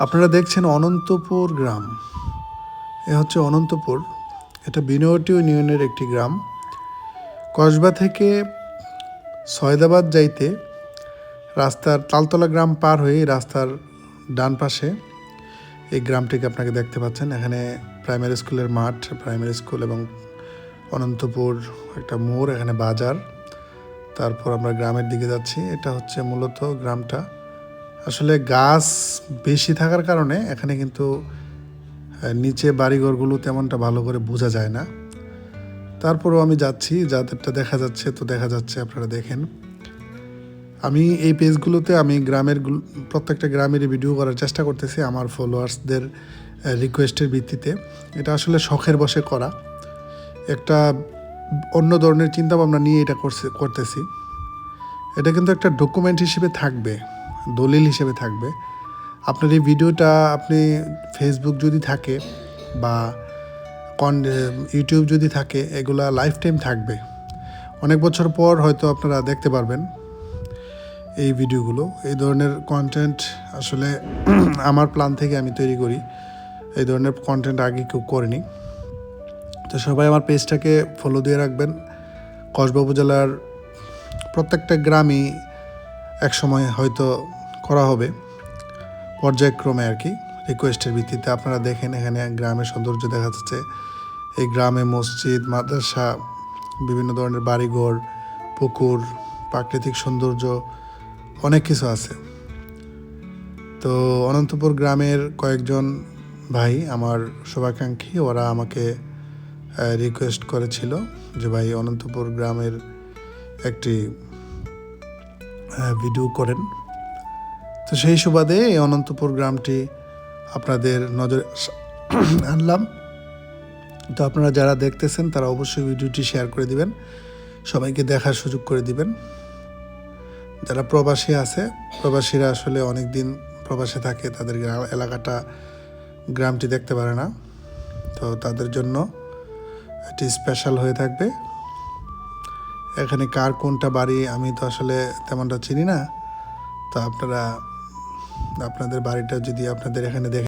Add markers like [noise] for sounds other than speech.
আপনারা দেখছেন অনন্তপুর গ্রাম। এ হচ্ছে অনন্তপুর। এটা বিনয়টি ইউনিয়নের একটি গ্রাম। কসবা থেকে সয়দাবাদ যাইতে রাস্তার তালতলা গ্রাম পার হয়ে রাস্তার ডান পাশে এই গ্রামটিকে আপনাকে দেখতে পাচ্ছেন। এখানে প্রাইমারি স্কুলের মাঠ, প্রাইমারি স্কুল এবং অনন্তপুর একটা মোড়, এখানে বাজার। তারপর আমরা গ্রামের দিকে যাচ্ছি। এটা হচ্ছে মূলত গ্রামটা। আসলে গাছ বেশি থাকার কারণে এখানে কিন্তু নিচে বাড়িঘরগুলো তেমনটা ভালো করে বোঝা যায় না। তারপরেও আমি যাচ্ছি, যাদেরটা দেখা যাচ্ছে তো দেখা যাচ্ছে, আপনারা দেখেন। আমি এই পেজগুলোতে আমি গ্রামের প্রত্যেকটা গ্রামেরই ভিডিও করার চেষ্টা করতেছি আমার ফলোয়ার্সদের রিকোয়েস্টের ভিত্তিতে। এটা আসলে শখের বসে করা। একটা অন্য ধরনের চিন্তাভাবনা নিয়ে এটা করছে, করতেছি। এটা কিন্তু একটা ডকুমেন্ট হিসেবে থাকবে। দলিল হিসেবে থাকবে। আপনার এই ভিডিওটা আপনি ফেসবুক যদি থাকে বা কন ইউটিউব যদি থাকে, এগুলা লাইফ টাইম থাকবে। অনেক বছর পর হয়তো আপনারা দেখতে পারবেন এই ভিডিওগুলো। এই ধরনের কন্টেন্ট আসলে [clears throat] আমার প্ল্যান থেকে আমি তৈরি করি। এই ধরনের কন্টেন্ট আগে কেউ করেনি। তো সবাই আমার পেজটাকে ফলো দিয়ে রাখবেন। কসবা উপজেলার প্রত্যেকটা গ্রামই এক সময় হয়তো করা হবে। পর্যায়ক্রমে আর কি রিকোয়েস্টের ভিত্তিতে আপনারা দেখেন এখানে গ্রামের সৌন্দর্য দেখা যাচ্ছে এই গ্রামে মসজিদ, মাদ্রাসা, বিভিন্ন ধরনের বাড়িঘর, পুকুর, প্রাকৃতিক সৌন্দর্য অনেক কিছু আছে। তো অনন্তপুর গ্রামের কয়েকজন ভাই আমার শুভাকাঙ্ক্ষী, ওরা আমাকে রিকোয়েস্ট করেছিল যে ভাই, অনন্তপুর গ্রামের একটি ভিডিও করেন। তো সেই সুবাদে এই অনন্তপুর গ্রামটি আপনাদের নজরে [clears throat] আনলাম। তো আপনারা যারা দেখতেছেন, তারা অবশ্যই ভিডিওটি শেয়ার করে দিবেন। সবাইকে দেখার সুযোগ করে দিবেন। যারা প্রবাসী আছে, প্রবাসীরা আসলে অনেক দিন প্রবাসে থাকে, তাদের গ্রাম এলাকাটা, গ্রামটি দেখতে পারে না। তো তাদের জন্য এটি স্পেশাল হয়ে থাকবে। এখানে কার কোনটা বাড়ি, আমি তো আসলে তেমনটা চিনি না। তো আপনারা, আপনাদের বাড়িটা যদি আপনাদের এখানে দেখে